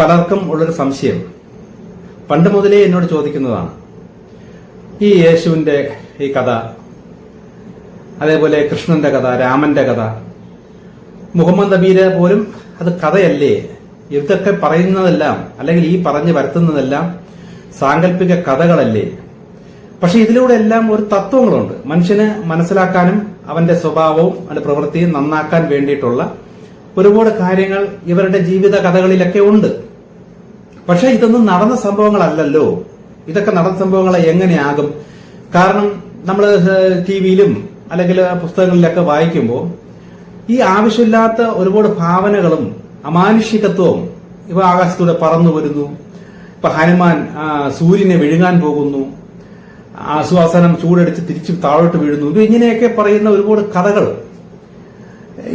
പലർക്കും ഉള്ളൊരു സംശയം. പണ്ട് മുതലേ എന്നോട് ചോദിക്കുന്നതാണ്. ഈ യേശുവിന്റെ ഈ കഥ അതേപോലെ കൃഷ്ണന്റെ കഥ രാമന്റെ കഥ മുഹമ്മദ് നബീരെ പോലും അത് കഥയല്ലേ? ഇതൊക്കെ പറയുന്നതെല്ലാം അല്ലെങ്കിൽ ഈ പറഞ്ഞു വരുത്തുന്നതെല്ലാം സാങ്കല്പിക കഥകളല്ലേ? പക്ഷെ ഇതിലൂടെ എല്ലാം ഒരു തത്വങ്ങളുണ്ട്. മനുഷ്യന് മനസ്സിലാക്കാനും അവന്റെ സ്വഭാവവും അവന്റെ പ്രവൃത്തിയും നന്നാക്കാൻ വേണ്ടിയിട്ടുള്ള ഒരുപാട് കാര്യങ്ങൾ ഇവരുടെ ജീവിത കഥകളിലൊക്കെ ഉണ്ട്. പക്ഷെ ഇതൊന്നും നടന്ന സംഭവങ്ങളല്ലല്ലോ. ഇതൊക്കെ നടന്ന സംഭവങ്ങൾ എങ്ങനെയാകും? കാരണം നമ്മൾ ടി വിയിലും അല്ലെങ്കിൽ പുസ്തകങ്ങളിലൊക്കെ വായിക്കുമ്പോൾ ഈ ആവശ്യമില്ലാത്ത ഒരുപാട് ഭാവനകളും അമാനുഷികത്വവും ഇവ ആകാശത്തൂടെ പറന്നു വരുന്നു. ഇപ്പൊ ഹനുമാൻ സൂര്യനെ വിഴുങ്ങാൻ പോകുന്നു. ആശ്വാസനം ചൂടടിച്ച് തിരിച്ചു താഴോട്ട് വീഴുന്നു. ഇത് ഇങ്ങനെയൊക്കെ പറയുന്ന ഒരുപാട് കഥകൾ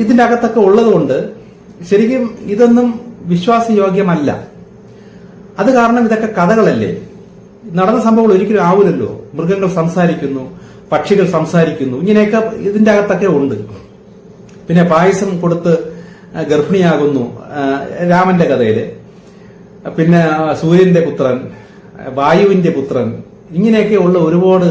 ഇതിന്റെ അകത്തൊക്കെ ഉള്ളതുകൊണ്ട് ശരിക്കും ഇതൊന്നും വിശ്വാസയോഗ്യമല്ല. അത് കാരണം ഇതൊക്കെ കഥകളല്ലേ? നടന്ന സംഭവങ്ങൾ ഒരിക്കലും ആവില്ലല്ലോ മൃഗങ്ങൾ സംസാരിക്കുന്നു പക്ഷികൾ സംസാരിക്കുന്നു. ഇങ്ങനെയൊക്കെ ഇതിന്റെ അകത്തൊക്കെ ഉണ്ട്. പിന്നെ പായസം കൊടുത്ത് ഗർഭിണിയാകുന്നു രാമന്റെ കഥയിൽ. പിന്നെ സൂര്യന്റെ പുത്രൻ വായുവിന്റെ പുത്രൻ. ഇങ്ങനെയൊക്കെ ഉള്ള ഒരുപാട്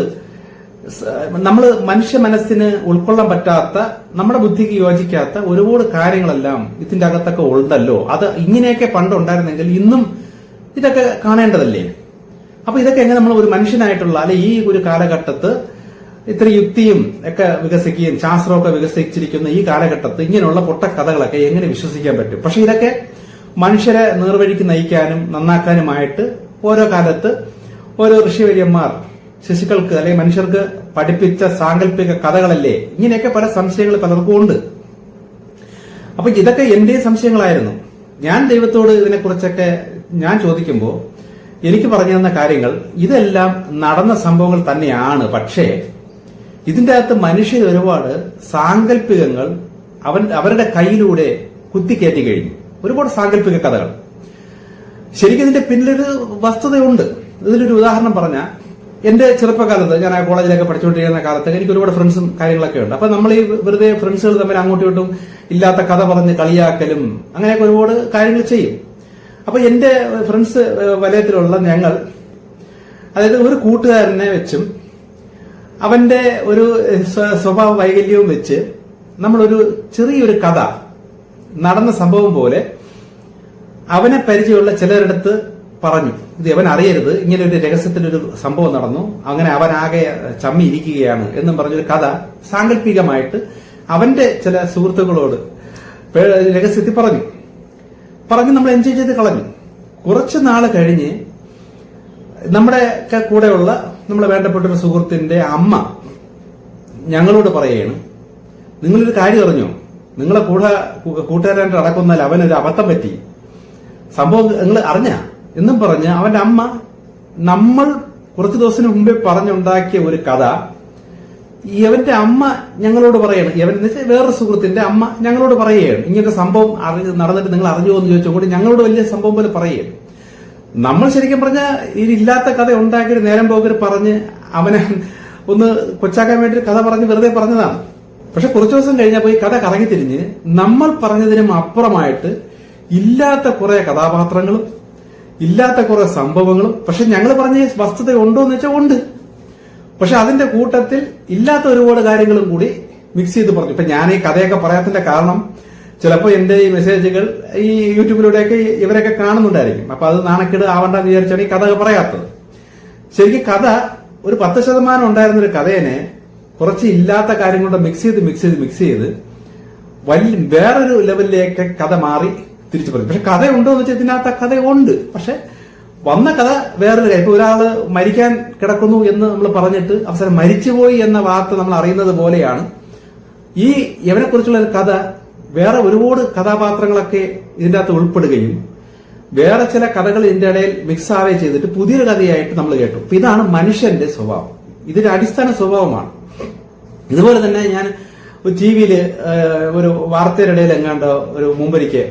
നമ്മൾ മനുഷ്യ മനസ്സിന് ഉൾക്കൊള്ളാൻ പറ്റാത്ത നമ്മുടെ ബുദ്ധിക്ക് യോജിക്കാത്ത ഒരുപാട് കാര്യങ്ങളെല്ലാം ഇതിന്റെ അകത്തൊക്കെ ഉണ്ടല്ലോ. അത് ഇങ്ങനെയൊക്കെ പണ്ട് ഉണ്ടായിരുന്നെങ്കിൽ ഇന്നും ഇതൊക്കെ കാണേണ്ടതല്ലേ? അപ്പൊ ഇതൊക്കെ എങ്ങനെ നമ്മൾ ഒരു മനുഷ്യനായിട്ടുള്ള അല്ലെ ഈ ഒരു കാലഘട്ടത്ത് ഇത്ര യുക്തിയും ഒക്കെ വികസിക്കുകയും ശാസ്ത്രമൊക്കെ വികസിച്ചിരിക്കുന്ന ഈ കാലഘട്ടത്ത് ഇങ്ങനെയുള്ള പൊട്ട കഥകളൊക്കെ എങ്ങനെ വിശ്വസിക്കാൻ പറ്റും? പക്ഷെ ഇതൊക്കെ മനുഷ്യരെ നേർവഴിക്ക് നയിക്കാനും നന്നാക്കാനുമായിട്ട് ഓരോ കാലത്ത് ഓരോ ഋഷിവര്യന്മാർ ശിശുക്കൾക്ക് അല്ലെങ്കിൽ മനുഷ്യർക്ക് പഠിപ്പിച്ച സാങ്കല്പിക കഥകളല്ലേ? ഇങ്ങനെയൊക്കെ പല സംശയങ്ങൾ പലർക്കും ഉണ്ട്. അപ്പൊ ഇതൊക്കെ എന്റെ സംശയങ്ങളായിരുന്നു. ഞാൻ ദൈവത്തോട് ഇതിനെക്കുറിച്ചൊക്കെ ഞാൻ ചോദിക്കുമ്പോൾ എനിക്ക് പറഞ്ഞു തന്ന കാര്യങ്ങൾ ഇതെല്ലാം നടന്ന സംഭവങ്ങൾ തന്നെയാണ്. പക്ഷേ ഇതിന്റെ അകത്ത് മനുഷ്യർ ഒരുപാട് സാങ്കല്പികങ്ങൾ അവൻ അവരുടെ കയ്യിലൂടെ കുത്തിക്കയറ്റി കഴിഞ്ഞു. ഒരുപാട് സാങ്കല്പിക കഥകൾ. ശരിക്കും ഇതിന്റെ പിന്നിലൊരു വസ്തുതയുണ്ട്. ഇതിലൊരു ഉദാഹരണം പറഞ്ഞാൽ എന്റെ ചെറുപ്പകാലത്ത് ഞാൻ കോളേജിലൊക്കെ പഠിച്ചുകൊണ്ടിരിക്കുന്ന കാലത്ത് എനിക്ക് ഒരുപാട് ഫ്രണ്ട്സും കാര്യങ്ങളൊക്കെ ഉണ്ട്. അപ്പൊ നമ്മൾ ഈ വെറുതെ ഫ്രണ്ട്സുകൾ തമ്മിൽ അങ്ങോട്ടും ഇങ്ങോട്ടും ഇല്ലാത്ത കഥ പറഞ്ഞ് കളിയാക്കലും അങ്ങനെയൊക്കെ ഒരുപാട് കാര്യങ്ങൾ ചെയ്യും. അപ്പൊ എന്റെ ഫ്രണ്ട്സ് വലയത്തിലുള്ള ഞങ്ങൾ അതായത് ഒരു കൂട്ടുകാരനെ വെച്ചും അവന്റെ ഒരു സ്വഭാവ വൈകല്യവും വെച്ച് നമ്മളൊരു ചെറിയൊരു കഥ നടന്ന സംഭവം പോലെ അവനെ പരിചയമുള്ള ചിലരിടത്ത് പറഞ്ഞു. ഇത് അവൻ അറിയരുത്. ഇങ്ങനെ ഒരു രഹസ്യത്തിലൊരു സംഭവം നടന്നു. അങ്ങനെ അവൻ ആകെ ചമ്മി ഇരിക്കുകയാണ് എന്നും പറഞ്ഞൊരു കഥ സാങ്കല്പികമായിട്ട് അവന്റെ ചില സുഹൃത്തുക്കളോട് രഹസ്യത്തിൽ പറഞ്ഞു. പറഞ്ഞ് നമ്മൾ എൻജോയ് ചെയ്ത് കളഞ്ഞു. കുറച്ച് നാൾ കഴിഞ്ഞ് നമ്മുടെ കൂടെയുള്ള നമ്മളെ വേണ്ടപ്പെട്ട ഒരു സുഹൃത്തിന്റെ അമ്മ ഞങ്ങളോട് പറയുകയാണ് നിങ്ങളൊരു കാര്യം അറിഞ്ഞോ? നിങ്ങളെ കൂടെ കൂട്ടുകാരായിട്ട് അടക്കുന്നാൽ അവനൊരു അബദ്ധം പറ്റി. സംഭവം നിങ്ങൾ അറിഞ്ഞ? എന്നും പറഞ്ഞ് അവന്റെ അമ്മ നമ്മൾ കുറച്ച് ദിവസത്തിന് മുമ്പേ പറഞ്ഞുണ്ടാക്കിയ ഒരു കഥ. ഇവന്റെ അമ്മ ഞങ്ങളോട് പറയാണ്. ഇവൻ വേറൊരു സുഹൃത്തിന്റെ അമ്മ ഞങ്ങളോട് പറയുകയാണ്. ഇങ്ങനത്തെ സംഭവം നടന്നിട്ട് നിങ്ങൾ അറിഞ്ഞോ എന്ന് ചോദിച്ചുകൊണ്ട് ഞങ്ങളോട് വലിയ സംഭവം പോലെ പറയുകയാണ്. നമ്മൾ ശരിക്കും പറഞ്ഞാൽ ഇതില്ലാത്ത കഥ ഉണ്ടാക്കിയിട്ട് നേരം പോകർ പറഞ്ഞ് അവനെ ഒന്ന് കൊച്ചാക്കാൻ വേണ്ടി കഥ പറഞ്ഞ് വെറുതെ പറഞ്ഞതാണ്. പക്ഷെ കുറച്ചു ദിവസം കഴിഞ്ഞപ്പോൾ ഈ കഥ കറങ്ങി തിരിഞ്ഞ് നമ്മൾ പറഞ്ഞതിനും അപ്പുറമായിട്ട് ഇല്ലാത്ത കുറെ കഥാപാത്രങ്ങളും ഇല്ലാത്ത കുറെ സംഭവങ്ങളും പക്ഷെ ഞങ്ങൾ പറഞ്ഞ വസ്തുത ഉണ്ടോ എന്ന് വെച്ചാൽ ഉണ്ട്. പക്ഷെ അതിന്റെ കൂട്ടത്തിൽ ഇല്ലാത്ത ഒരുപാട് കാര്യങ്ങളും കൂടി മിക്സ് ചെയ്ത് പറഞ്ഞു. ഇപ്പൊ ഞാൻ ഈ കഥയൊക്കെ പറയാത്തിന്റെ കാരണം ചിലപ്പോൾ എന്റെ ഈ മെസ്സേജുകൾ ഈ യൂട്യൂബിലൂടെയൊക്കെ ഇവരൊക്കെ കാണുന്നുണ്ടായിരിക്കും. അപ്പൊ അത് നാണക്കേട് ആവണ്ടെന്ന് വിചാരിച്ചാണ് ഈ കഥ പറയാത്തത്. ശരിക്കും കഥ ഒരു പത്ത് ശതമാനം ഉണ്ടായിരുന്ന ഒരു കഥേനെ കുറച്ച് ഇല്ലാത്ത കാര്യങ്ങളുടെ മിക്സ് ചെയ്ത് മിക്സ് ചെയ്ത് മിക്സ് ചെയ്ത് വലിയ വേറൊരു ലെവലിലേക്ക് കഥ മാറി തിരിച്ചു പറയും. പക്ഷെ കഥ ഉണ്ടോ എന്ന് വെച്ചാൽ ഇതിനകത്ത് കഥ ഉണ്ട്. പക്ഷെ വന്ന കഥ വേറൊരു കാര്യം. ഇപ്പൊ ഒരാൾ മരിക്കാൻ കിടക്കുന്നു എന്ന് നമ്മൾ പറഞ്ഞിട്ട് അവസാനം മരിച്ചുപോയി എന്ന വാർത്ത നമ്മൾ അറിയുന്നത് പോലെയാണ്. ഈ യവനെ കുറിച്ചുള്ള ഒരു കഥ വേറെ ഒരുപാട് കഥാപാത്രങ്ങളൊക്കെ ഇതിന്റെ അകത്ത് ഉൾപ്പെടുകയും വേറെ ചില കഥകൾ ഇതിന്റെ ഇടയിൽ മിക്സ് ആവുകയും ചെയ്തിട്ട് പുതിയൊരു കഥയായിട്ട് നമ്മൾ കേട്ടു. അപ്പൊ ഇതാണ് മനുഷ്യന്റെ സ്വഭാവം. ഇതിന്റെ അടിസ്ഥാന സ്വഭാവമാണ്. ഇതുപോലെ തന്നെ ഞാൻ ടി വിയിൽ ഒരു വാർത്തയുടെ ഇടയിൽ എങ്ങാണ്ട് ഒരു മുമ്പരിക്ക്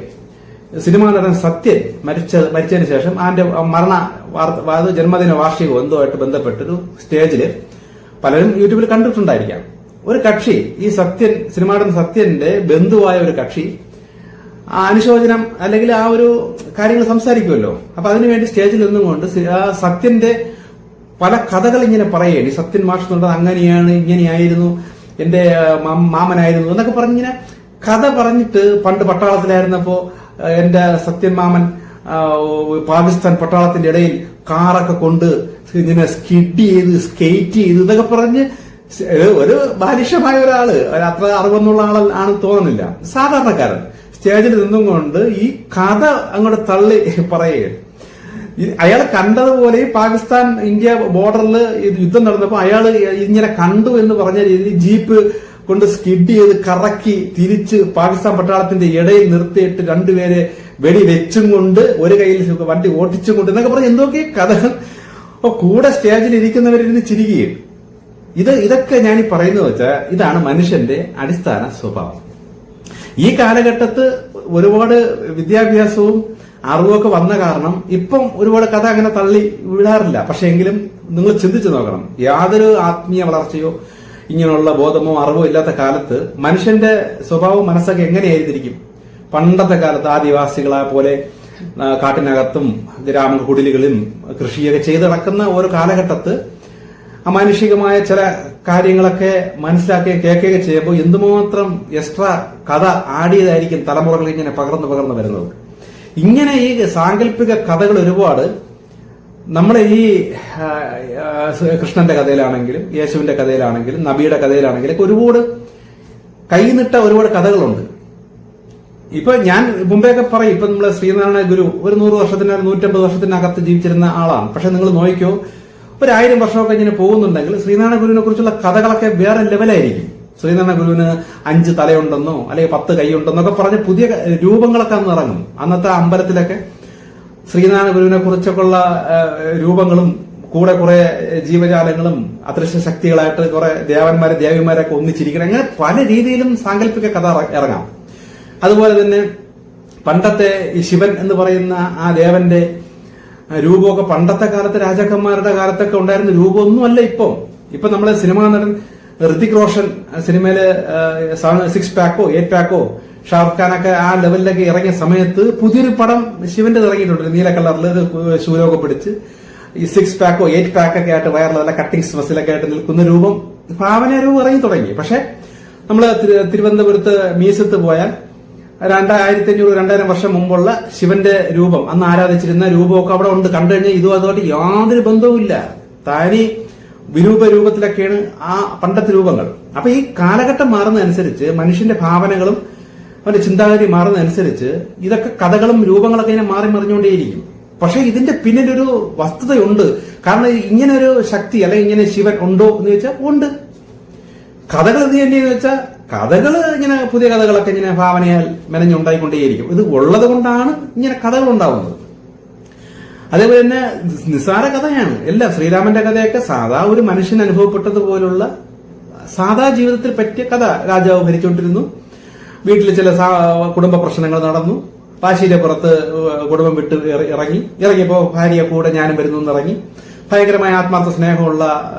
സിനിമാ നടൻ സത്യൻ മരിച്ച മരിച്ചതിന് ശേഷം ആന്റെ മരണ വാർത്ത ജന്മദിന വാർഷികവും എന്തോ ആയിട്ട് ബന്ധപ്പെട്ടൊരു സ്റ്റേജിൽ പലരും യൂട്യൂബിൽ കണ്ടിട്ടുണ്ടായിരിക്കാം. ഒരു കക്ഷി ഈ സത്യൻ സിനിമാ നടൻ സത്യന്റെ ബന്ധുവായ ഒരു കക്ഷി അനുശോചനം അല്ലെങ്കിൽ ആ ഒരു കാര്യങ്ങൾ സംസാരിക്കുമല്ലോ. അപ്പൊ അതിനുവേണ്ടി സ്റ്റേജിൽ നിന്നുകൊണ്ട് കൊണ്ട് ആ സത്യന്റെ പല കഥകൾ ഇങ്ങനെ പറയുകയാണ്. ഈ സത്യൻ മാഷ് എന്നുള്ളത് അങ്ങനെയാണ് ഇങ്ങനെയായിരുന്നു എന്റെ മാമനായിരുന്നു എന്നൊക്കെ പറഞ്ഞിങ്ങനെ കഥ പറഞ്ഞിട്ട് പണ്ട് പട്ടാളത്തിലായിരുന്നപ്പോ എന്റെ സത്യമാമൻ പാകിസ്ഥാൻ പട്ടാളത്തിന്റെ ഇടയിൽ കാറൊക്കെ കൊണ്ട് ഇങ്ങനെ സ്കിഡ് ചെയ്ത് സ്കേറ്റ് ചെയ്ത് ഇതൊക്കെ പറഞ്ഞ് ഒരു ബാലിഷ്യമായ ഒരാൾ. അത്ര അറിവെന്നുള്ള ആൾ ആണ് തോന്നുന്നില്ല. സാധാരണക്കാരൻ. സ്റ്റേജിൽ നിന്നും കൊണ്ട് ഈ കഥ അങ്ങോട്ട് തള്ളി പറയുകയാണ്. അയാൾ കണ്ടതുപോലെ പാകിസ്ഥാൻ ഇന്ത്യ ബോർഡറിൽ യുദ്ധം നടന്നപ്പോൾ അയാൾ ഇങ്ങനെ കണ്ടു എന്ന് പറഞ്ഞ രീതിയിൽ ജീപ്പ് കൊണ്ട് സ്കിഡ് ചെയ്ത് കറക്കി തിരിച്ച് പാകിസ്ഥാൻ പട്ടാളത്തിന്റെ ഇടയിൽ നിർത്തിയിട്ട് രണ്ടുപേരെ വെടി വെച്ചും കൊണ്ട് ഒരു കയ്യിൽ വണ്ടി ഓട്ടിച്ചും കൊണ്ട് എന്നൊക്കെ പറഞ്ഞ് എന്തൊക്കെ കഥകൾ കൂടെ സ്റ്റേജിൽ ഇരിക്കുന്നവരിൽ നിന്ന് ചിരിക്കുകയും. ഇത് ഇതൊക്കെ ഞാൻ ഈ പറയുന്നത് വെച്ചാൽ ഇതാണ് മനുഷ്യന്റെ അടിസ്ഥാന സ്വഭാവം. ഈ കാലഘട്ടത്ത് ഒരുപാട് വിദ്യാഭ്യാസവും അറിവൊക്കെ വന്ന കാരണം ഇപ്പം ഒരുപാട് കഥ അങ്ങനെ തള്ളി വിടാറില്ല. പക്ഷെ എങ്കിലും നിങ്ങൾ ചിന്തിച്ചു നോക്കണം. യാതൊരു ആത്മീയ വളർച്ചയോ ഇങ്ങനെയുള്ള ബോധമോ അറിവോ ഇല്ലാത്ത കാലത്ത് മനുഷ്യന്റെ സ്വഭാവവും മനസ്സൊക്കെ എങ്ങനെയായിരുന്നിരിക്കും? പണ്ടത്തെ കാലത്ത് ആദിവാസികളെ പോലെ കാട്ടിനകത്തും ഗ്രാമ കുടിലുകളിലും കൃഷിയൊക്കെ ചെയ്ത് നടക്കുന്ന ഒരു കാലഘട്ടത്ത് അമാനുഷികമായ ചില കാര്യങ്ങളൊക്കെ മനസ്സിലാക്കുകയും കേൾക്കുകയൊക്കെ ചെയ്യുമ്പോൾ എന്തുമാത്രം എക്സ്ട്രാ കഥ ആടിയതായിരിക്കും തലമുറകൾ ഇങ്ങനെ പകർന്നു പകർന്നു വരുന്നത്. ഇങ്ങനെ ഈ സാങ്കല്പിക കഥകൾ ഒരുപാട് നമ്മുടെ ഈ കൃഷ്ണന്റെ കഥയിലാണെങ്കിലും യേശുവിന്റെ കഥയിലാണെങ്കിലും നബിയുടെ കഥയിലാണെങ്കിലും ഒരുപാട് കൈനിട്ട ഒരുപാട് കഥകളുണ്ട്. ഇപ്പൊ ഞാൻ മുമ്പേയൊക്കെ പറയും ഇപ്പൊ നമ്മളെ ശ്രീനാരായണ ഗുരു ഒരു നൂറ് വർഷത്തിന് നൂറ്റമ്പത് വർഷത്തിനകത്ത് ജീവിച്ചിരുന്ന ആളാണ്. പക്ഷെ നിങ്ങൾ നോക്കിയോ ഒരു ആയിരം വർഷമൊക്കെ ഇങ്ങനെ പോകുന്നുണ്ടെങ്കിൽ ശ്രീനാരായണ ഗുരുവിനെ കുറിച്ചുള്ള കഥകളൊക്കെ വേറെ ലെവലായിരിക്കും. ശ്രീനാരായണ ഗുരുവിന് അഞ്ച് തലയുണ്ടെന്നോ അല്ലെങ്കിൽ പത്ത് കൈയുണ്ടെന്നോ ഒക്കെ പറഞ്ഞ് പുതിയ രൂപങ്ങളൊക്കെ അന്ന് ഇറങ്ങും. അന്നത്തെ അമ്പലത്തിലൊക്കെ ശ്രീനാരായണ ഗുരുവിനെ കുറിച്ചൊക്കെയുള്ള രൂപങ്ങളും കൂടെ കുറെ ജീവജാലങ്ങളും അദൃശ്യ ശക്തികളായിട്ട് കുറെ ദേവന്മാരെ ദേവിമാരൊക്കെ ഒന്നിച്ചിരിക്കണം അങ്ങനെ പല രീതിയിലും സാങ്കല്പിക കഥ ഇറ- ഇറങ്ങാം. അതുപോലെ തന്നെ പണ്ടത്തെ ഈ ശിവൻ എന്ന് പറയുന്ന ആ ദേവന്റെ രൂപമൊക്കെ പണ്ടത്തെ കാലത്ത് രാജാക്കന്മാരുടെ കാലത്തൊക്കെ ഉണ്ടായിരുന്ന രൂപമൊന്നുമല്ല ഇപ്പം. ഇപ്പൊ നമ്മളെ സിനിമാ നടൻ ഋതിക് റോഷൻ സിനിമയിൽ സിക്സ് പാക്കോ എയ്റ്റ് പാക്കോ ഷാറുഖ് ആ ലെവലിലൊക്കെ ഇറങ്ങിയ സമയത്ത് പുതിയൊരു പടം ശിവന്റെ ഇറങ്ങിയിട്ടുണ്ട്. നീല കളറിൽ ശൂലമൊക്കെ പിടിച്ച്. ഈ സിക്സ് പാക്കോ എയ്റ്റ് പാക്കൊക്കെ ആയിട്ട് നല്ല കട്ടിങ്സ് മസിലൊക്കെ ആയിട്ട് നിൽക്കുന്ന രൂപം ഭാവന രൂപം ഇറങ്ങി തുടങ്ങി. പക്ഷെ നമ്മൾ തിരുവനന്തപുരത്ത് മീസത്ത് പോയാൽ രണ്ടായിരത്തി അഞ്ഞൂറ് രണ്ടായിരം വർഷം മുമ്പുള്ള ശിവന്റെ രൂപം അന്ന് ആരാധിച്ചിരുന്ന രൂപമൊക്കെ അവിടെ ഉണ്ട്. കണ്ടു കഴിഞ്ഞാൽ ഇതും അതുമായിട്ട് യാതൊരു ബന്ധവുമില്ല താനി വിരൂപ രൂപത്തിലൊക്കെയാണ് ആ പണ്ടത്തെ രൂപങ്ങൾ. അപ്പൊ ഈ കാലഘട്ടം മാറുന്നതനുസരിച്ച് മനുഷ്യന്റെ ഭാവനകളും അവന്റെ ചിന്താഗതി മാറുന്നതനുസരിച്ച് ഇതൊക്കെ കഥകളും രൂപങ്ങളൊക്കെ ഇങ്ങനെ മാറി മറിഞ്ഞുകൊണ്ടേയിരിക്കും. പക്ഷെ ഇതിന്റെ പിന്നിലൊരു വസ്തുതയുണ്ട്. കാരണം ഇങ്ങനെ ഒരു ശക്തി അല്ലെങ്കിൽ ഇങ്ങനെ ശിവൻ ഉണ്ടോ എന്ന് ചോദിച്ചാൽ ഉണ്ട്. കഥകൾ എന്ത് തന്നെയെന്ന് വെച്ചാൽ കഥകൾ ഇങ്ങനെ പുതിയ കഥകളൊക്കെ ഇങ്ങനെ ഭാവനയാൽ മെനഞ്ഞുണ്ടായിക്കൊണ്ടേയിരിക്കും. ഇത് ഉള്ളത് കൊണ്ടാണ് ഇങ്ങനെ കഥകൾ ഉണ്ടാവുന്നത്. അതേപോലെ തന്നെ നിസ്സാര കഥയാണ്. എല്ലാം ശ്രീരാമന്റെ കഥയൊക്കെ സാധാ ഒരു മനുഷ്യൻ അനുഭവപ്പെട്ടതുപോലുള്ള സാധാ ജീവിതത്തിൽ പറ്റിയ കഥ രാജാവ് ഭരിച്ചുകൊണ്ടിരുന്നു. വീട്ടിൽ ചില കുടുംബ പ്രശ്നങ്ങൾ നടന്നു. പാശിയുടെ പുറത്ത് കുടുംബം വിട്ട് ഇറങ്ങി. ഇറങ്ങിയപ്പോൾ ഭാര്യ കൂടെ ഞാനും വരുന്നു ഇറങ്ങി. ഭയങ്കരമായ ആത്മാർത്ഥ സ്നേഹമുള്ള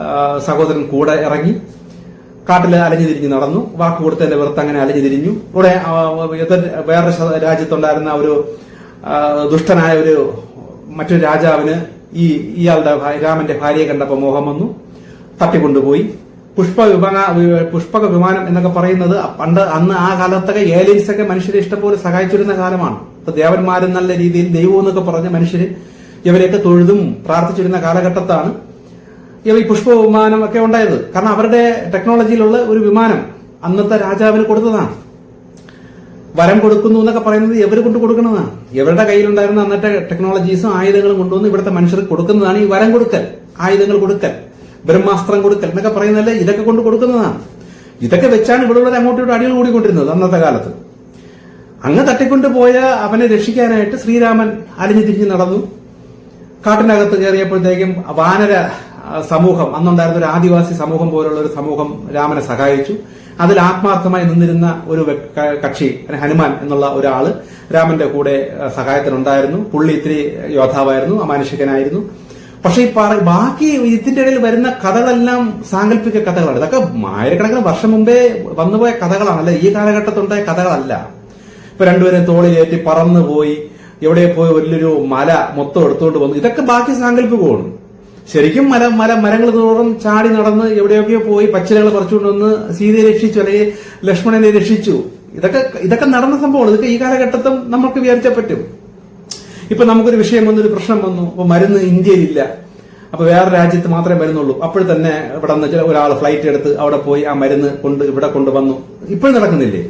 സഹോദരൻ കൂടെ ഇറങ്ങി. കാട്ടിൽ അലഞ്ഞു തിരിഞ്ഞ് നടന്നു. വാക്ക് കൊടുത്തതിന്റെ പുറത്ത് അങ്ങനെ അലഞ്ഞു തിരിഞ്ഞു. ഇവിടെ ശ- രാജ്യത്തുണ്ടായിരുന്ന ഒരു ദുഷ്ടനായ ഒരു മറ്റൊരു രാജാവിന് ഈ ഇയാളുടെ രാമന്റെ ഭാര്യയെ കണ്ടപ്പോൾ മോഹം വന്നു. തട്ടിക്കൊണ്ടുപോയി. പുഷ്പ വിമാന പുഷ്പക വിമാനം എന്നൊക്കെ പറയുന്നത് പണ്ട് അന്ന് ആ കാലത്തൊക്കെ ഏലിയൻസ് ഒക്കെ മനുഷ്യരെ ഇഷ്ടംപോലെ സഹായിച്ചിരുന്ന കാലമാണ്. ദേവന്മാരും നല്ല രീതിയിൽ ദൈവം എന്നൊക്കെ പറഞ്ഞ മനുഷ്യർ ഇവരെയൊക്കെ തൊഴുതും പ്രാർത്ഥിച്ചിരുന്ന കാലഘട്ടത്താണ് ഇവ ഈ പുഷ്പ വിമാനം ഒക്കെ ഉണ്ടായത്. കാരണം അവരുടെ ടെക്നോളജിയിലുള്ള ഒരു വിമാനം അന്നത്തെ രാജാവിന് കൊടുത്തതാണ്. വരം കൊടുക്കുന്നു എന്നൊക്കെ പറയുന്നത് എവര് കൊണ്ട് കൊടുക്കുന്നതാണ്. ഇവരുടെ കയ്യിലുണ്ടായിരുന്ന അന്നത്തെ ടെക്നോളജീസും ആയുധങ്ങളും കൊണ്ടുവന്ന് ഇവിടുത്തെ മനുഷ്യർക്ക് കൊടുക്കുന്നതാണ് ഈ വരം കൊടുക്കൽ ആയുധങ്ങൾ കൊടുക്കൽ. ബ്രഹ്മാസ്ത്രം കൊടുക്കൽ എന്നൊക്കെ പറയുന്നതല്ലേ? ഇതൊക്കെ കൊണ്ട് കൊടുക്കുന്നതാണ്. ഇതൊക്കെ വെച്ചാണ് ഇവിടെ ഉള്ളത് അങ്ങോട്ടും ഇവിടെ അടികൾ കൂടിക്കൊണ്ടിരുന്നത് അന്നത്തെ കാലത്ത്. അങ്ങ് തട്ടിക്കൊണ്ടുപോയ അവനെ രക്ഷിക്കാനായിട്ട് ശ്രീരാമൻ അലിഞ്ഞു തിരിഞ്ഞ് നടന്നു. കാട്ടിനകത്ത് കയറിയപ്പോഴത്തേക്കും വാനര സമൂഹം അന്നുണ്ടായിരുന്ന ഒരു ആദിവാസി സമൂഹം പോലുള്ള ഒരു സമൂഹം രാമനെ സഹായിച്ചു. അതിൽ ആത്മാർത്ഥമായി നിന്നിരുന്ന ഒരു കക്ഷി ഹനുമാൻ എന്നുള്ള ഒരാൾ രാമന്റെ കൂടെ സഹായത്തിനുണ്ടായിരുന്നു. പുള്ളി ഇത്തിരി യോദ്ധാവായിരുന്നു അമാനുഷികനായിരുന്നു. പക്ഷെ ഈ പറ- ബാക്കി ഇതിന്റെ ഇടയിൽ വരുന്ന കഥകളെല്ലാം സാങ്കല്പിക കഥകളാണ്. ഇതൊക്കെ ആയിരക്കണക്കിന് വർഷം മുമ്പേ വന്നുപോയ കഥകളാണ് അല്ലെ ഈ കാലഘട്ടത്തുണ്ടായ കഥകളല്ല. ഇപ്പൊ രണ്ടുപേരും തോളിലേറ്റി പറന്നു പോയി. എവിടെ പോയി വലിയൊരു മല മൊത്തം എടുത്തുകൊണ്ട് വന്നു. ഇതൊക്കെ ബാക്കി സാങ്കല്പികമാണ്. ശരിക്കും മല മല മരങ്ങൾ തോറും ചാടി നടന്ന് എവിടെയൊക്കെയോ പോയി പച്ചിലകൾ പറിച്ചുകൊണ്ട് വന്ന് സീതയെ രക്ഷിച്ചു അല്ലെങ്കിൽ ലക്ഷ്മണനെ രക്ഷിച്ചു. ഇതൊക്കെ ഇതൊക്കെ നടന്ന സംഭവമാണ്. ഇതൊക്കെ ഈ കാലഘട്ടത്തും നമുക്ക് വിചാരിച്ചാൽ പറ്റും. ഇപ്പൊ നമുക്കൊരു വിഷയം വന്നൊരു പ്രശ്നം വന്നു. അപ്പൊ മരുന്ന് ഇന്ത്യയിലില്ല. അപ്പൊ വേറെ രാജ്യത്ത് മാത്രമേ മരുന്നുള്ളൂ. അപ്പോൾ തന്നെ ഇവിടെ നിന്ന് ചില ഒരാൾ ഫ്ലൈറ്റ് എടുത്ത് അവിടെ പോയി ആ മരുന്ന് കൊണ്ട് ഇവിടെ കൊണ്ടുവന്നു. ഇപ്പോഴും നടക്കുന്നില്ലേ?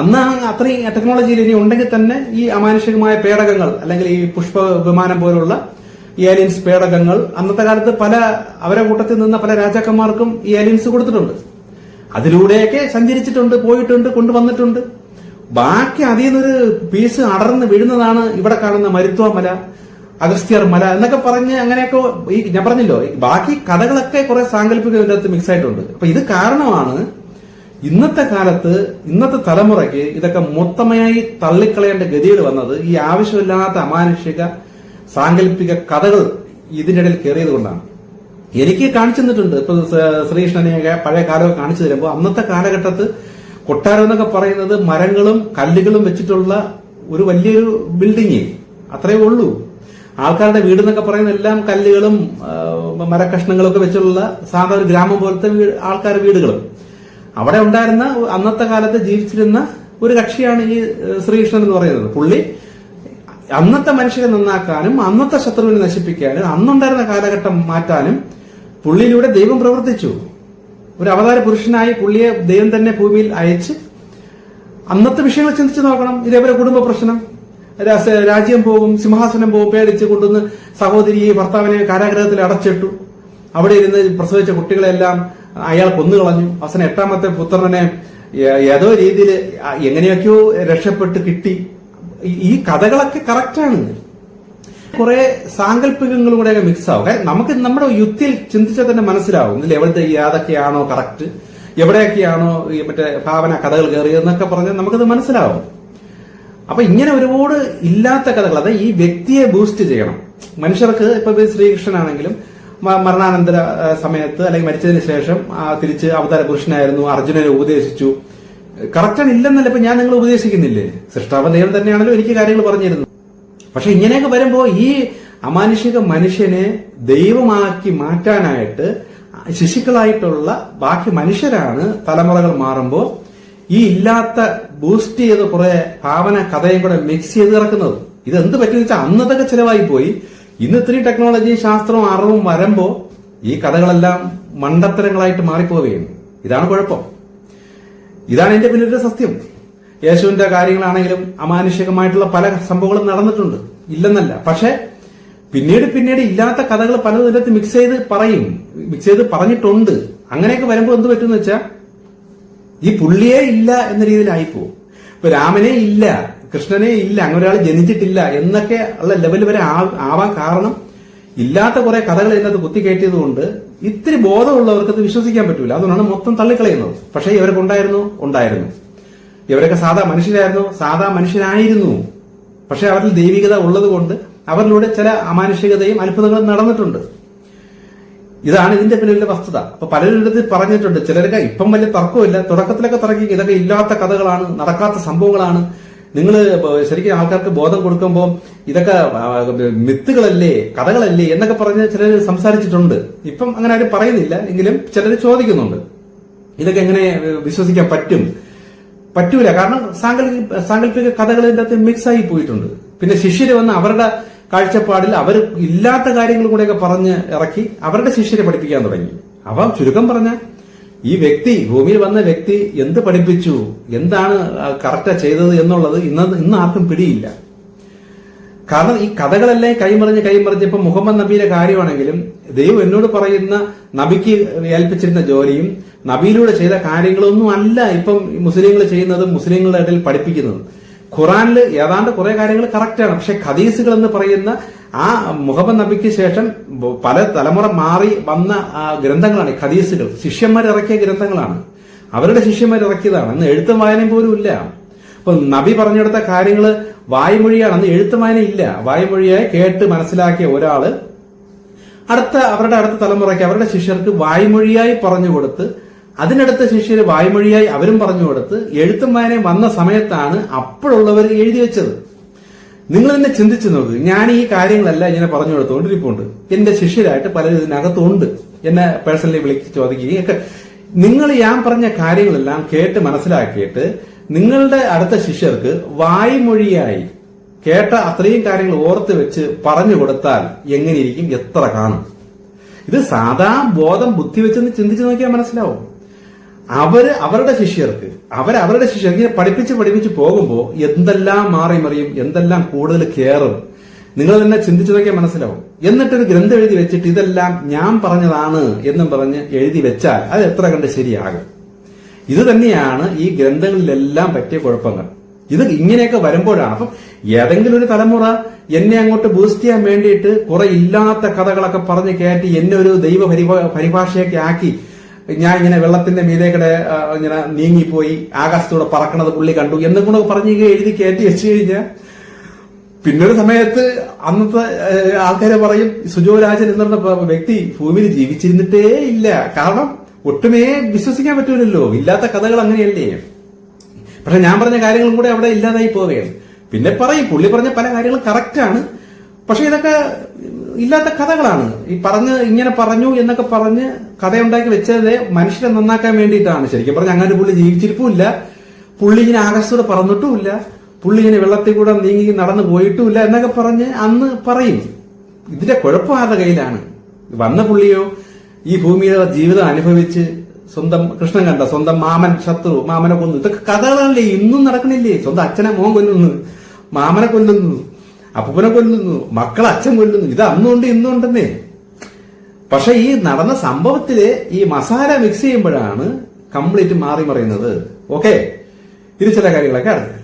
അന്ന് അത്രയും ടെക്നോളജിയിൽ ഇനി ഉണ്ടെങ്കിൽ തന്നെ ഈ അമാനുഷികമായ പേടകങ്ങൾ അല്ലെങ്കിൽ ഈ പുഷ്പ വിമാനം പോലുള്ള ഏലിയൻസ് പേടകങ്ങൾ അന്നത്തെ കാലത്ത് പല അവരെ കൂട്ടത്തിൽ നിന്ന പല രാജാക്കന്മാർക്കും ഈ ഏലിയൻസ് കൊടുത്തിട്ടുണ്ട്. അതിലൂടെയൊക്കെ സഞ്ചരിച്ചിട്ടുണ്ട് പോയിട്ടുണ്ട് കൊണ്ടുവന്നിട്ടുണ്ട്. ബാക്കി അതിൽ നിന്നൊരു പീസ് അടർന്ന് വീഴുന്നതാണ് ഇവിടെ കാണുന്ന മരുത്വ മല അഗസ്ത്യർ മല എന്നൊക്കെ പറഞ്ഞ് അങ്ങനെയൊക്കെ ഈ ഞാൻ പറഞ്ഞല്ലോ ബാക്കി കഥകളൊക്കെ കുറെ സാങ്കല്പിക ഇതിന്റെ അകത്ത് മിക്സ് ആയിട്ടുണ്ട്. അപ്പൊ ഇത് കാരണമാണ് ഇന്നത്തെ കാലത്ത് ഇന്നത്തെ തലമുറയ്ക്ക് ഇതൊക്കെ മൊത്തമായി തള്ളിക്കളയേണ്ട ഗതിയിൽ വന്നത് ഈ ആവശ്യമില്ലാത്ത അമാനുഷിക സാങ്കല്പിക കഥകൾ ഇതിന്റെ ഇടയിൽ കയറിയത് കൊണ്ടാണ്. എനിക്ക് കാണിച്ചു തന്നിട്ടുണ്ട്. ഇപ്പൊ ശ്രീകൃഷ്ണനെ ശ്രീകൃഷ്ണനെയൊക്കെ പഴയ കാലമൊക്കെ കാണിച്ചു തരുമ്പോൾ അന്നത്തെ കാലഘട്ടത്ത് കൊട്ടാരം എന്നൊക്കെ പറയുന്നത് മരങ്ങളും കല്ലുകളും വെച്ചിട്ടുള്ള ഒരു വലിയൊരു ബിൽഡിങ് അത്രേ ഉള്ളൂ. ആൾക്കാരുടെ വീട് എന്നൊക്കെ പറയുന്ന എല്ലാം കല്ലുകളും മരകഷ്ണങ്ങളും മരക്കഷ്ണങ്ങളും ഒക്കെ വെച്ചുള്ള സാധാരണ ഒരു ഗ്രാമം പോലത്തെ ആൾക്കാരുടെ വീടുകളും. അവിടെ ഉണ്ടായിരുന്ന അന്നത്തെ കാലത്ത് ജീവിച്ചിരുന്ന ഒരു കക്ഷിയാണ് ഈ ശ്രീകൃഷ്ണൻ എന്ന് പറയുന്നത്. പുള്ളി അന്നത്തെ മനുഷ്യരെ നന്നാക്കാനും അന്നത്തെ ശത്രുവിനെ നശിപ്പിക്കാനും അന്നുണ്ടായിരുന്ന കാലഘട്ടം മാറ്റാനും പുള്ളിയിലൂടെ ദൈവം പ്രവർത്തിച്ചു. ഒരു അവതാര പുരുഷനായി പുള്ളിയെ ദൈവം തന്നെ ഭൂമിയിൽ അയച്ച് അന്നത്തെ വിഷയങ്ങൾ ചിന്തിച്ചു നോക്കണം. ഇതേപോലെ കുടുംബ പ്രശ്നം? രാജ്യം പോകും സിംഹാസനം പോകും പേടിച്ച് കൊണ്ടുവന്ന് സഹോദരിയെ ഭർത്താവിനെ കാരാഗ്രഹത്തിൽ അടച്ചിട്ടു. അവിടെ ഇരുന്ന് പ്രസവിച്ച കുട്ടികളെല്ലാം അയാൾ കൊന്നുകളഞ്ഞു. അവസാനം എട്ടാമത്തെ പുത്രനെ ഏതോ രീതിയിൽ എങ്ങനെയൊക്കെയോ രക്ഷപ്പെട്ട് കിട്ടി. ഈ കഥകളൊക്കെ കറക്റ്റാണ് കുറെ സാങ്കല്പികങ്ങളും കൂടെ മിക്സ് ആവും. കാര്യം നമുക്ക് നമ്മുടെ യുദ്ധത്തിൽ ചിന്തിച്ചാൽ തന്നെ മനസ്സിലാവും. ഇതിൽ എവിടുത്തെ ഏതൊക്കെയാണോ കറക്റ്റ് എവിടെയൊക്കെയാണോ ഈ മറ്റേ ഭാവന കഥകൾ കയറിയതെന്നൊക്കെ പറഞ്ഞാൽ നമുക്കത് മനസ്സിലാവും. അപ്പൊ ഇങ്ങനെ ഒരുപാട് ഇല്ലാത്ത കഥകൾ അതായത് ഈ വ്യക്തിയെ ബൂസ്റ്റ് ചെയ്യണം. മനുഷ്യർക്ക് ഇപ്പൊ ശ്രീകൃഷ്ണനാണെങ്കിലും മരണാനന്തര സമയത്ത് അല്ലെങ്കിൽ മരിച്ചതിന് ശേഷം തിരിച്ച് അവതാര പുരുഷനായിരുന്നു അർജുനനെ ഉപദേശിച്ചു. കറക്റ്റാണ് ഇല്ലെന്നല്ല ഇപ്പൊ ഞാൻ നിങ്ങൾ ഉപദേശിക്കുന്നില്ലേ? സൃഷ്ടാവ ദൈവം തന്നെയാണല്ലോ എനിക്ക് കാര്യങ്ങൾ പറഞ്ഞിരുന്നു പക്ഷെ ഇങ്ങനെയൊക്കെ വരുമ്പോൾ ഈ അമാനുഷിക മനുഷ്യനെ ദൈവമാക്കി മാറ്റാനായിട്ട് ശിശുക്കളായിട്ടുള്ള ബാക്കി മനുഷ്യരാണ് തലമുറകൾ മാറുമ്പോൾ ഈ ഇല്ലാത്ത ബൂസ്റ്റ് ചെയ്ത കുറെ ഭാവന കഥയും കൂടെ മിക്സ് ചെയ്ത് ഇറക്കുന്നത്. ഇത് എന്ത് പറ്റുന്ന വെച്ചാൽ അന്നതൊക്കെ ചിലവായി പോയി. ഇന്ന് ഇത്രയും ടെക്നോളജി ശാസ്ത്രവും അറിവും വരുമ്പോൾ ഈ കഥകളെല്ലാം മണ്ടത്തരങ്ങളായിട്ട് മാറിപ്പോവുകയാണ്. ഇതാണ് കുഴപ്പം. ഇതാണ് എന്റെ പിന്നിലെ സത്യം. യേശുവിന്റെ കാര്യങ്ങളാണെങ്കിലും അമാനുഷികമായിട്ടുള്ള പല സംഭവങ്ങളും നടന്നിട്ടുണ്ട്. ഇല്ലെന്നല്ല. പക്ഷെ പിന്നീട് പിന്നീട് ഇല്ലാത്ത കഥകൾ പലതും ഇതിനകത്ത് മിക്സ് ചെയ്ത് പറയും. മിക്സ് ചെയ്ത് പറഞ്ഞിട്ടുണ്ട്. അങ്ങനെയൊക്കെ വരുമ്പോൾ എന്ത് പറ്റുമെന്ന് വെച്ചാൽ ഈ പുള്ളിയെ ഇല്ല എന്ന രീതിയിലായി പോകും ഇപ്പൊ രാമനെ ഇല്ല കൃഷ്ണനെ ഇല്ല അങ്ങനെ ഒരാൾ ജനിച്ചിട്ടില്ല എന്നൊക്കെ ഉള്ള ലെവൽ വരെ ആവാൻ കാരണം ഇല്ലാത്ത കുറെ കഥകൾ ഇതിനകത്ത് കുത്തിക്കയറ്റിയത് കൊണ്ട് ഇത്തിരി ബോധമുള്ളവർക്ക് അത് വിശ്വസിക്കാൻ പറ്റൂല. അതുകൊണ്ടാണ് മൊത്തം തള്ളിക്കളയുന്നത്. പക്ഷേ ഇവരൊക്കെ ഉണ്ടായിരുന്നു? ഉണ്ടായിരുന്നു. ഇവരൊക്കെ സാധാ മനുഷ്യരായിരുന്നു സാധാ മനുഷ്യനായിരുന്നു പക്ഷെ അവരിൽ ദൈവികത ഉള്ളതുകൊണ്ട് അവരിലൂടെ ചില അമാനുഷികതയും അത്ഭുതങ്ങളും നടന്നിട്ടുണ്ട്. ഇതാണ് ഇതിന്റെ പിന്നിലെ വസ്തുത. അപ്പൊ പലരുടെ പറഞ്ഞിട്ടുണ്ട് ചിലരൊക്കെ ഇപ്പം വലിയ തർക്കമില്ല തുടക്കത്തിലൊക്കെ തർക്കി ഇതൊക്കെ ഇല്ലാത്ത കഥകളാണ് നടക്കാത്ത സംഭവങ്ങളാണ്. നിങ്ങൾ ശരിക്കും ആൾക്കാർക്ക് ബോധം കൊടുക്കുമ്പോൾ ഇതൊക്കെ മിത്തുകളല്ലേ കഥകളല്ലേ എന്നൊക്കെ പറഞ്ഞ് ചിലർ സംസാരിച്ചിട്ടുണ്ട്. ഇപ്പം അങ്ങനെ ആരും പറയുന്നില്ല എങ്കിലും ചിലർ ചോദിക്കുന്നുണ്ട്. ഇതൊക്കെ എങ്ങനെ വിശ്വസിക്കാൻ പറ്റും? പറ്റൂല. കാരണം സാങ്കല്പിക സാങ്കല്പിക കഥകൾ ഇതിന്റെ അകത്ത് മിക്സ് ആയി പോയിട്ടുണ്ട്. പിന്നെ ശിഷ്യര് വന്ന് അവരുടെ കാഴ്ചപ്പാടിൽ അവർ ഇല്ലാത്ത കാര്യങ്ങൾ കൂടെയൊക്കെ പറഞ്ഞ് ഇറക്കി അവരുടെ ശിഷ്യരെ പഠിപ്പിക്കാൻ തുടങ്ങി. അപ്പം ചുരുക്കം പറഞ്ഞ ഈ വ്യക്തി ഭൂമിയിൽ വന്ന വ്യക്തി എന്ത് പഠിപ്പിച്ചു എന്താണ് കറക്റ്റാ ചെയ്തത് എന്നുള്ളത് ഇന്ന് ഇന്ന് ആർക്കും പിടിയില്ല. കാരണം ഈ കഥകളെല്ലാം കൈമറിഞ്ഞ് കൈമറിഞ്ഞ് ഇപ്പൊ മുഹമ്മദ് നബിയുടെ കാര്യമാണെങ്കിലും ദൈവം എന്നോട് പറയുന്ന നബിക്ക് ഏൽപ്പിച്ചിരുന്ന ജോലിയും നബിയിലൂടെ ചെയ്ത കാര്യങ്ങളൊന്നും അല്ല ഇപ്പം മുസ്ലിങ്ങൾ ചെയ്യുന്നതും മുസ്ലിങ്ങളുടെ ഇടയിൽ പഠിപ്പിക്കുന്നതും. ഖുറാനിൽ ഏതാണ്ട് കുറെ കാര്യങ്ങൾ കറക്റ്റാണ് പക്ഷെ ഖദീസുകൾ എന്ന് പറയുന്ന ആ മുഹമ്മദ് നബിക്ക് ശേഷം പല തലമുറ മാറി വന്ന ഗ്രന്ഥങ്ങളാണ് ഖദീസുകൾ. ശിഷ്യന്മാർ ഇറക്കിയ ഗ്രന്ഥങ്ങളാണ്. അവരുടെ ശിഷ്യന്മാർ ഇറക്കിയതാണ് അന്ന് എഴുത്തും വായനയും പോലും ഇല്ല. അപ്പൊ നബി പറഞ്ഞെടുത്ത കാര്യങ്ങൾ വായ്മൊഴിയാണ്. അന്ന് എഴുത്തും ഇല്ല. വായ്മൊഴിയായി കേട്ട് മനസ്സിലാക്കിയ ഒരാൾ അടുത്ത അവരുടെ അടുത്ത തലമുറയ്ക്ക് അവരുടെ ശിഷ്യർക്ക് വായ്മൊഴിയായി പറഞ്ഞു കൊടുത്ത് അതിനടുത്ത ശിഷ്യര് വായ്മൊഴിയായി അവരും പറഞ്ഞു കൊടുത്ത് എഴുത്തും വായനയും വന്ന സമയത്താണ് അപ്പോഴുള്ളവർ എഴുതി വെച്ചത്. നിങ്ങൾ തന്നെ ചിന്തിച്ചു നോക്ക്. ഞാൻ ഈ കാര്യങ്ങളെല്ലാം ഇങ്ങനെ പറഞ്ഞു കൊടുത്തുകൊണ്ടിരിപ്പുണ്ട്. എന്റെ ശിഷ്യരായിട്ട് പലരും ഇതിനകത്തുണ്ട്. എന്നെ പേഴ്സണലി വിളിച്ച് ചോദിക്കുകയും ഒക്കെ. നിങ്ങൾ ഞാൻ പറഞ്ഞ കാര്യങ്ങളെല്ലാം കേട്ട് മനസ്സിലാക്കിയിട്ട് നിങ്ങളുടെ അടുത്ത ശിഷ്യർക്ക് വായ്മൊഴിയായി കേട്ട അത്രയും കാര്യങ്ങൾ ഓർത്ത് വെച്ച് പറഞ്ഞു കൊടുത്താൽ എങ്ങനെയിരിക്കും? എത്ര കാണും? ഇത് സാധാ ബോധം ബുദ്ധി വെച്ചെന്ന് ചിന്തിച്ചു നോക്കിയാൽ മനസ്സിലാവും. അവർ അവരുടെ ശിഷ്യർക്ക് അവരവരുടെ ശിഷ്യർക്ക് ഇങ്ങനെ പഠിപ്പിച്ച് പഠിപ്പിച്ച് പോകുമ്പോൾ എന്തെല്ലാം മാറി മറിയും എന്തെല്ലാം കൂടുതൽ കയറും നിങ്ങൾ തന്നെ ചിന്തിച്ചു നോക്കിയാൽ മനസ്സിലാവും. എന്നിട്ടൊരു ഗ്രന്ഥം എഴുതി വെച്ചിട്ട് ഇതെല്ലാം ഞാൻ പറഞ്ഞതാണ് എന്നും പറഞ്ഞ് എഴുതി വെച്ചാൽ അത് എത്ര കണ്ട് ശരിയാകും? ഇത് തന്നെയാണ് ഈ ഗ്രന്ഥങ്ങളിലെല്ലാം പറ്റിയ കുഴപ്പങ്ങൾ. ഇത് ഇങ്ങനെയൊക്കെ വരുമ്പോഴാണ് അപ്പം ഏതെങ്കിലും ഒരു തലമുറ എന്നെ അങ്ങോട്ട് ബൂസ്റ്റ് ചെയ്യാൻ വേണ്ടിയിട്ട് കുറെ ഇല്ലാത്ത കഥകളൊക്കെ പറഞ്ഞ് കയറ്റി എന്നെ ഒരു ദൈവ പരിഭാഷയൊക്കെ ആക്കി ഞാൻ ഇങ്ങനെ വെള്ളത്തിന്റെ മീതേക്കടെ ഇങ്ങനെ നീങ്ങിപ്പോയി ആകാശത്തൂടെ പറക്കണത് പുള്ളി കണ്ടു എന്നും കൂടെ പറഞ്ഞ് എഴുതി കയറ്റി വെച്ചു കഴിഞ്ഞാൽ പിന്നൊരു സമയത്ത് അന്നത്തെ ആൾക്കാരെ പറയും സുജോ രാജൻ എന്ന് വ്യക്തി ഭൂമിയിൽ ജീവിച്ചിരുന്നിട്ടേ ഇല്ല. കാരണം ഒട്ടുമേ വിശ്വസിക്കാൻ പറ്റൂലല്ലോ. ഇല്ലാത്ത കഥകൾ അങ്ങനെയല്ലേ? പക്ഷെ ഞാൻ പറഞ്ഞ കാര്യങ്ങളും കൂടെ അവിടെ ഇല്ലാതായി പോവുകയാണ്. പിന്നെ പറയും പുള്ളി പറഞ്ഞ പല കാര്യങ്ങളും കറക്റ്റാണ് പക്ഷെ ഇതൊക്കെ ഇല്ലാത്ത കഥകളാണ്. ഈ പറഞ്ഞ് ഇങ്ങനെ പറഞ്ഞു എന്നൊക്കെ പറഞ്ഞ് കഥയുണ്ടാക്കി വെച്ചത് മനുഷ്യരെ നന്നാക്കാൻ വേണ്ടിയിട്ടാണ്. ശരിക്കും പറഞ്ഞ അങ്ങനെ പുള്ളി ജീവിച്ചിരിപ്പുമില്ല പുള്ളി ഇങ്ങനെ ആകാശത്തോടെ പറന്നിട്ടുമില്ല പുള്ളി ഇങ്ങനെ വെള്ളത്തിൽ കൂടെ നീങ്ങി നടന്നു പോയിട്ടുമില്ല എന്നൊക്കെ പറഞ്ഞ് അന്ന് പറയും. ഇതിന്റെ കുഴപ്പം ആരുടെ കയ്യിലാണ്? വന്ന പുള്ളിയോ ഈ ഭൂമിയിലുള്ള ജീവിതം അനുഭവിച്ച് സ്വന്തം കൃഷ്ണൻ കണ്ട സ്വന്തം മാമൻ ശത്രു മാമനെ കൊന്നു. ഇതൊക്കെ കഥകളല്ലേ? ഇന്നും നടക്കണില്ലേ? സ്വന്തം അച്ഛനെ മോൻ കൊല്ലുന്നു മാമനെ കൊല്ലുന്നു അപ്പൂപ്പനെ കൊല്ലുന്നു മക്കളെ അച്ഛൻ കൊല്ലുന്നു. ഇത് അന്നുണ്ട് ഇന്നുണ്ടെന്നേ. പക്ഷെ ഈ നടന്ന സംഭവത്തിൽ ഈ മസാല മിക്സ് ചെയ്യുമ്പോഴാണ് കംപ്ലീറ്റ് മാറി മറിയുന്നത്. ഓക്കെ ഇത് ചില കാര്യങ്ങളൊക്കെ അടുത്ത്